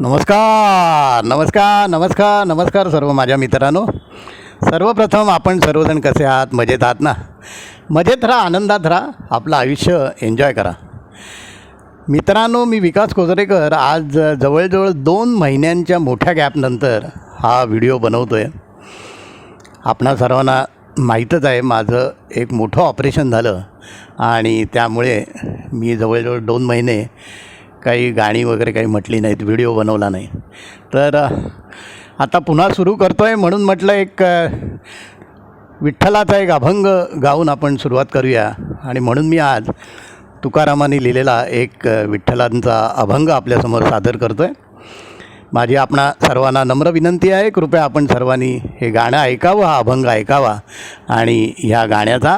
नमस्कार नमस्कार नमस्कार नमस्कार सर्व माझ्या मित्रांनो. सर्वप्रथम आपण सर्वजण कसे आहात? मजेत आहात ना? मजेत राहा आनंदात राहा आपलं आयुष्य एन्जॉय करा. मित्रांनो मी विकास कोजरेकर आज जवळजवळ दोन महिन्यांच्या मोठ्या गॅपनंतर हा व्हिडिओ बनवतो आहे आपणा सर्वांना माहीतच आहे माझं एक मोठं ऑपरेशन झालं आणि त्यामुळे मी जवळजवळ दोन महिने काही गाणी वगैरे काही म्हटली नाहीत व्हिडिओ बनवला नाही. तर आता पुन्हा सुरू करतो आहे म्हणून म्हटलं एक विठ्ठलाचा एक अभंग गाऊन आपण सुरुवात करूया. आणि म्हणून मी आज तुकारामाने लिहिलेला एक विठ्ठलांचा अभंग आपल्यासमोर सादर करतो आहे माझी आपणा सर्वांना नम्र विनंती आहे. कृपया आपण सर्वांनी हे गाणं ऐकावं हा अभंग ऐकावा आणि ह्या गाण्याचा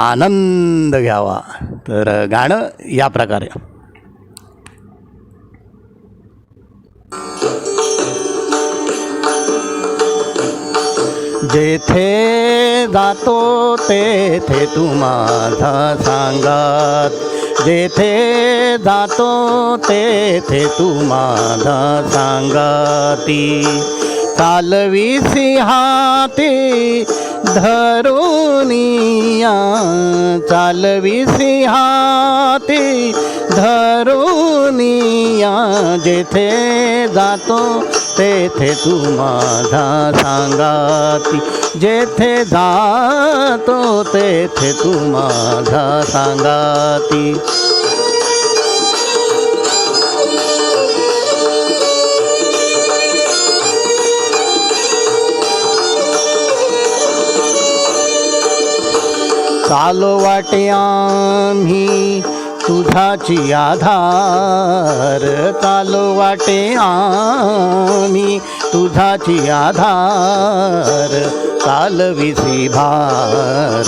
आनंद घ्यावा. तर गाणं या प्रकारे. जेथे जातो तेथे तू माझा सांगात. जेथे जातो तेथे तू माझा सांगाती. चालवी सिंहाती धरुनिया चालवी सिंहाती धरुनिया जेथे जातो तेथे तू माझा सांगाती. जेथे जातो तेथे तू माझा सांगाती. चालो वाटे आम्ही तुझाची आधार चालो वाटे आम्ही. तुझाची आधार चालविसी भार.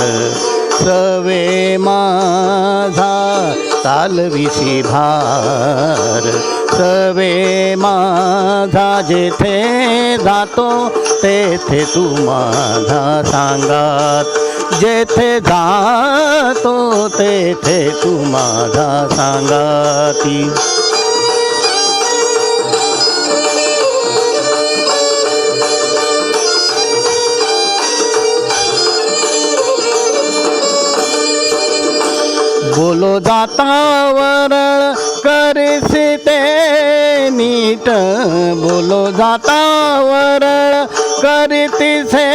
सवे माझा चालविसी भार. सवे माझा जेथे जातो तेथे तू माझा सांगात. जेथे जातो तेथे तू माझा सांगाती. बोलो जातावर करीसी ते नीट. बोलो जातावर करीतीसे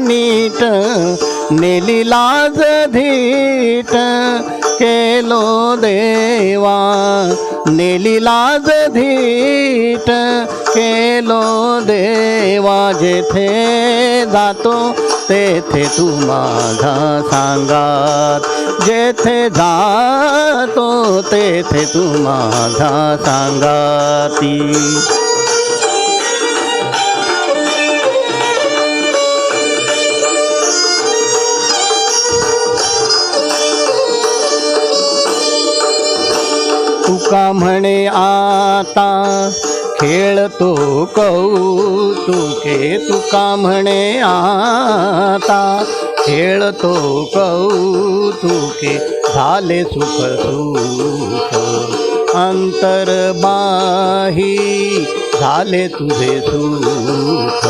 नीट. नेली लाज धीट केलो देवा. नेली लाज धीट केलो देवा. जेथे जातो तेथे तू माझा सांगात. जेथे जातो तेथे तू माझा सांगाती. का म्हणे आता? खेळतो कौतुके तुका म्हणे आता? खेळतो कौतुके झाले सुख सुख. अंतरबाही झाले तुझे सुख.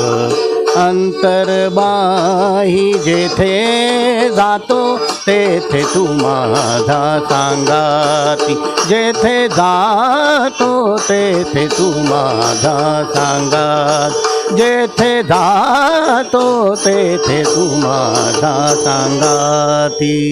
अंतरबाही जेथे जातो तेथे तू माझा सांगाती. जेथे जातो तेथे तू माझा सांगात. जेथे जातो तेथे तू माझा सांगाती.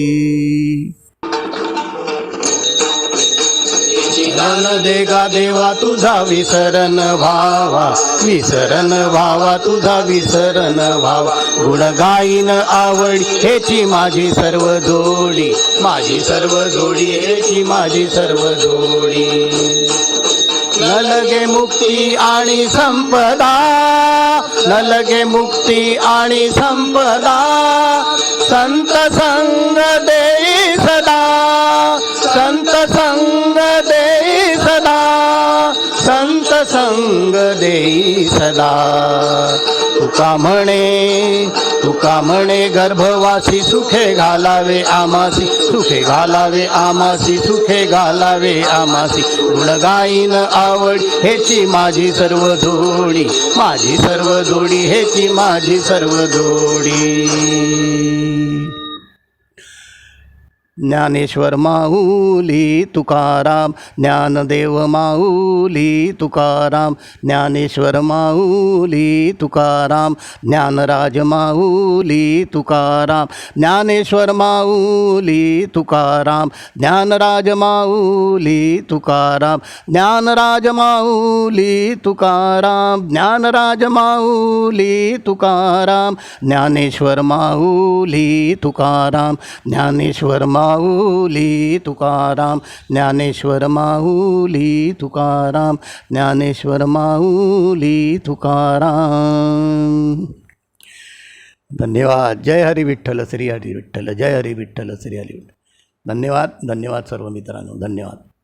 ज्ञान देगा देवा तुझा विसरण भावा. विसरण भावा तुझा विसरण भावा. गुण गाईन आवडी हेची माझी सर्व जोडी. माझी सर्व जोडी हेची माझी सर्व जोडी. न लगे मुक्ती आणि संपदा. न लगे मुक्ती आणि संपदा. संत संग देई सदा. संत संग संग देई सदा. तुका म्हणे तुका म्हणे गर्भवासी सुखे घालावे आमासी सुखे घालावे आमासी सुखे घालावे आमासी. गुणगाईन आवड हेची माझी सर्व जोडी माझी सर्व जोडी हेची माझी सर्व जोडी. ज्ञानेश्वर माऊली तुकाराम ज्ञानदेव माऊली तुकाराम ज्ञानेश्वर माऊली तुकाराम ज्ञानराज माऊली तुकाराम ज्ञानेश्वर माऊली तुकाराम ज्ञानराज माऊली तुकाराम ज्ञानराज माऊली तुकाराम ज्ञानराज माऊली तुकाराम ज्ञानेश्वर माऊली तुकाराम ज्ञानेश्वर माऊली तुकाराम ज्ञानेश्वर माऊली तुकाराम ज्ञानेश्वर माऊली तुकाराम. धन्यवाद. जय हरी विठ्ठल श्री हरी विठ्ठल जय हरी विठ्ठल श्री हरी विठ्ठल. धन्यवाद धन्यवाद सर्व मित्रांनो. धन्यवाद.